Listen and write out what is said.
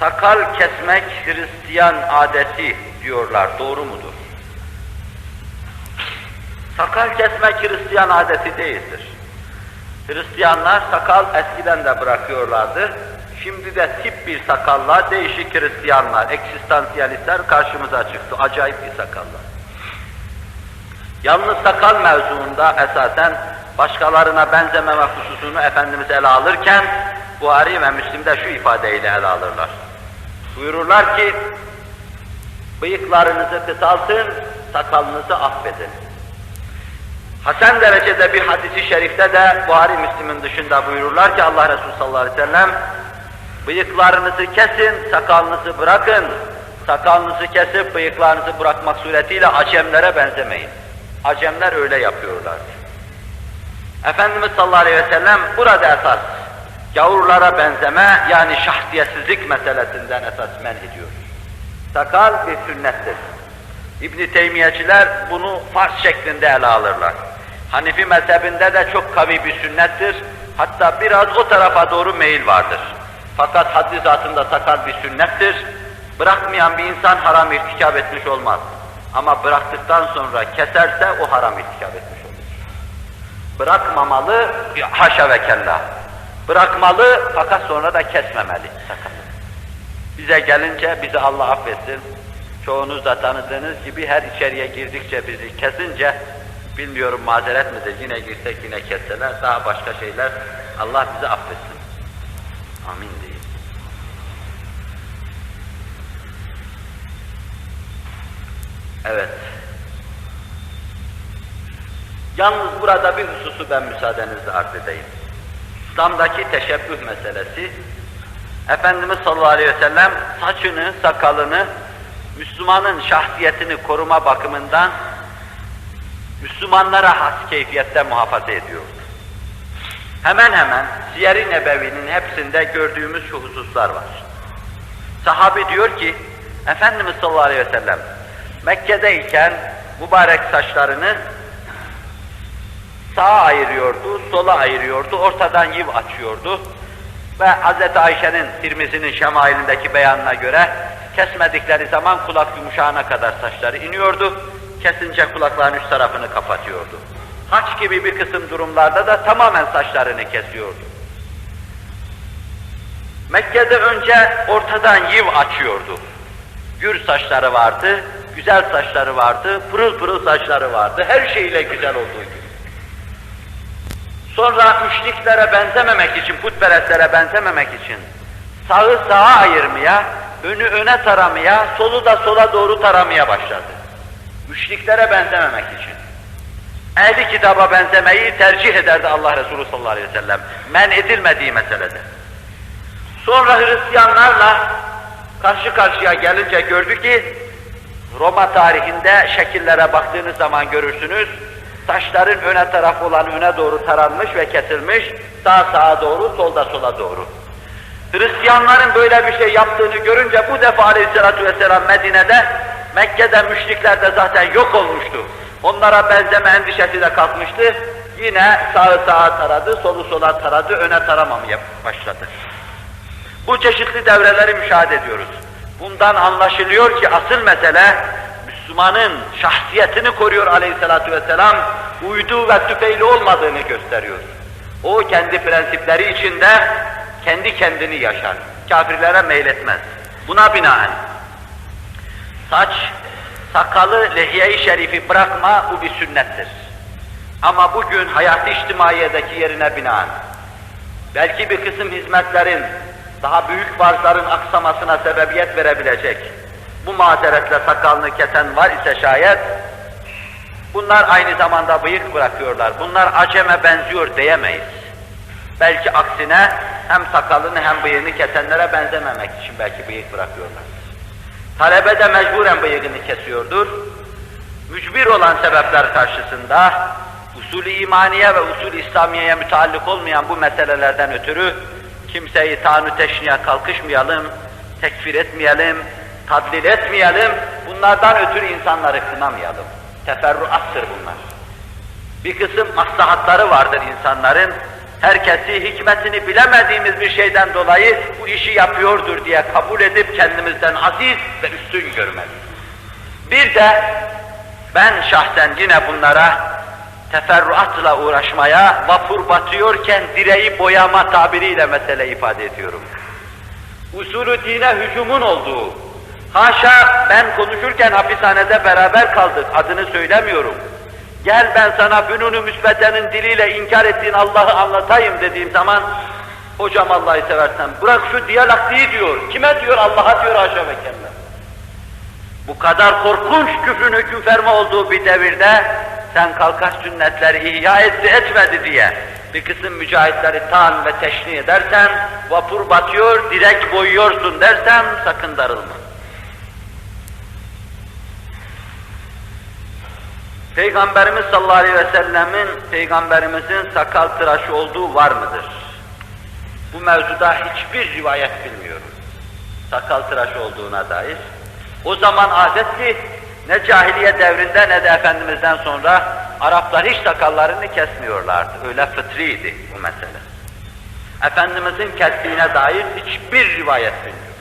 Sakal kesmek Hristiyan adeti diyorlar, doğru mudur? Sakal kesmek Hristiyan adeti değildir. Hristiyanlar sakal eskiden de bırakıyorlardı. Şimdi de tip bir sakalla değişik Hristiyanlar, eksistansiyalistler karşımıza çıktı. Acayip bir sakallar. Yalnız sakal mevzuunda esasen başkalarına benzememe hususunu Efendimiz ele alırken Buhari ve Müslim'de şu ifadeyle ele alırlar. Buyururlar ki bıyıklarınızı kısaltın, sakalınızı affedin. Hasan derecede bir hadisi şerifte de Buhari Müslim'in dışında buyururlar ki Allah Resulü sallallahu aleyhi ve sellem bıyıklarınızı kesin, sakalınızı bırakın. Sakalınızı kesip bıyıklarınızı bırakmak suretiyle acemlere benzemeyin. Acemler öyle yapıyorlar. Efendimiz sallallahu aleyhi ve sellem burada esas gavurlara benzeme yani şahsiyetsizlik meselesinden esas men ediyor. Sakal bir sünnettir. İbn Teymiyeciler bunu farz şeklinde ele alırlar. Hanefi mezhebinde de çok kavi bir sünnettir. Hatta biraz o tarafa doğru meyil vardır. Fakat haddi zatında sakal bir sünnettir. Bırakmayan bir insan haram irtikap etmiş olmaz. Ama bıraktıktan sonra keserse o haram irtikap etmiş olur. Bırakmamalı, haşa ve kella. Bırakmalı fakat sonra da kesmemeli sakalı. Bize gelince bizi Allah affetsin. Çoğunuz da tanıdığınız gibi her içeriye girdikçe bizi kesince bilmiyorum mazeret midir yine girsek yine kesseler daha başka şeyler Allah bizi affetsin. Amin deyin. Evet. Yalnız burada bir hususu ben müsaadenizle arz edeyim. İslam'daki teşebbüh meselesi, Efendimiz sallallahu aleyhi ve sellem saçını, sakalını, Müslümanın şahsiyetini koruma bakımından Müslümanlara has keyfiyette muhafaza ediyordu. Hemen hemen Siyer-i Nebevi'nin hepsinde gördüğümüz şu hususlar var. Sahabi diyor ki, Efendimiz sallallahu aleyhi ve sellem Mekke'deyken mübarek saçlarını sağa ayırıyordu, sola ayırıyordu, ortadan yiv açıyordu. Ve Hz. Ayşe'nin, Tirmizi'nin şemailindeki beyanına göre kesmedikleri zaman kulak yumuşağına kadar saçları iniyordu, kesince kulakların üst tarafını kapatıyordu. Haç gibi bir kısım durumlarda da tamamen saçlarını kesiyordu. Mekke'de önce ortadan yiv açıyordu. Gür saçları vardı, güzel saçları vardı, pırıl pırıl saçları vardı, her şeyle güzel olduğu gibi. Sonra müşriklere benzememek için, putperestlere benzememek için sağı sağa ayırmaya, önü öne taramaya, solu da sola doğru taramaya başladı. Müşriklere benzememek için. Ehli kitaba benzemeyi tercih ederdi Allah Resulü sallallahu aleyhi ve sellem. Men edilmediği meselede. Sonra Hristiyanlarla karşı karşıya gelince gördü ki Roma tarihinde şekillere baktığınız zaman görürsünüz taşların öne taraf olan öne doğru taranmış ve kesilmiş, sağ sağa doğru, solda sola doğru. Hristiyanların böyle bir şey yaptığını görünce bu defa aleyhissalatu vesselam Medine'de, Mekke'de müşrikler de zaten yok olmuştu. Onlara benzeme endişesi de kalkmıştı. Yine sağı sağa taradı, solu sola taradı, öne taramamaya başladı. Bu çeşitli devreleri müşahede ediyoruz. Bundan anlaşılıyor ki asıl mesele Müslümanın şahsiyetini koruyor aleyhissalatü vesselam, uydu ve tüfeğli olmadığını gösteriyor. O kendi prensipleri içinde kendi kendini yaşar. Kafirlere meyletmez. Buna binaen saç, sakalı, lehiye-i şerifi bırakma bu bir sünnettir. Ama bugün hayat-ı içtimaiyedeki yerine binaen belki bir kısım hizmetlerin daha büyük farzların aksamasına sebebiyet verebilecek bu mazeretle sakalını kesen var ise şayet, bunlar aynı zamanda bıyık bırakıyorlar. Bunlar aceme benziyor diyemeyiz. Belki aksine hem sakalını hem bıyığını kesenlere benzememek için belki bıyık bırakıyorlar. Talebe de mecburen bıyığını kesiyordur. Mücbir olan sebepler karşısında usulü imaniye ve usulü İslamiye'ye müteallik olmayan bu meselelerden ötürü kimseyi tanü teşniye kalkışmayalım, tekfir etmeyelim, tadlil etmeyelim, bunlardan ötürü insanları kınamayalım. Teferruattır bunlar. Bir kısım maslahatları vardır insanların, herkesi hikmetini bilemediğimiz bir şeyden dolayı bu işi yapıyordur diye kabul edip kendimizden aziz ve üstün görmeliyiz. Bir de ben şahsen yine bunlara teferruatla uğraşmaya, vapur batıyorken direği boyama tabiriyle mesele ifade ediyorum. Usulü dine hücumun olduğu, haşa ben konuşurken hapishanede beraber kaldık, adını söylemiyorum. Gel ben sana fünun-u müsbetenin diliyle inkar ettiğin Allah'ı anlatayım dediğim zaman, hocam Allah'ı seversen bırak şu diyalaktiği diyor. Kime diyor? Allah'a diyor haşa ve kella. Bu kadar korkunç küfrün hüküm ferma olduğu bir devirde sen kalkar sünnetleri ihya etti etmedi diye bir kısım mücahitleri tan ve teşni edersen, vapur batıyor, direk boyuyorsun dersen sakın darılma. Peygamberimiz sallallahu aleyhi ve sellemin, Peygamberimizin sakal tıraşı olduğu var mıdır? Bu mevzuda hiçbir rivayet bilmiyorum. Sakal tıraşı olduğuna dair. O zaman adetti, ne cahiliye devrinde ne de Efendimiz'den sonra Araplar hiç sakallarını kesmiyorlardı. Öyle fıtriydi bu mesele. Efendimiz'in kestiğine dair hiçbir rivayet bilmiyorum.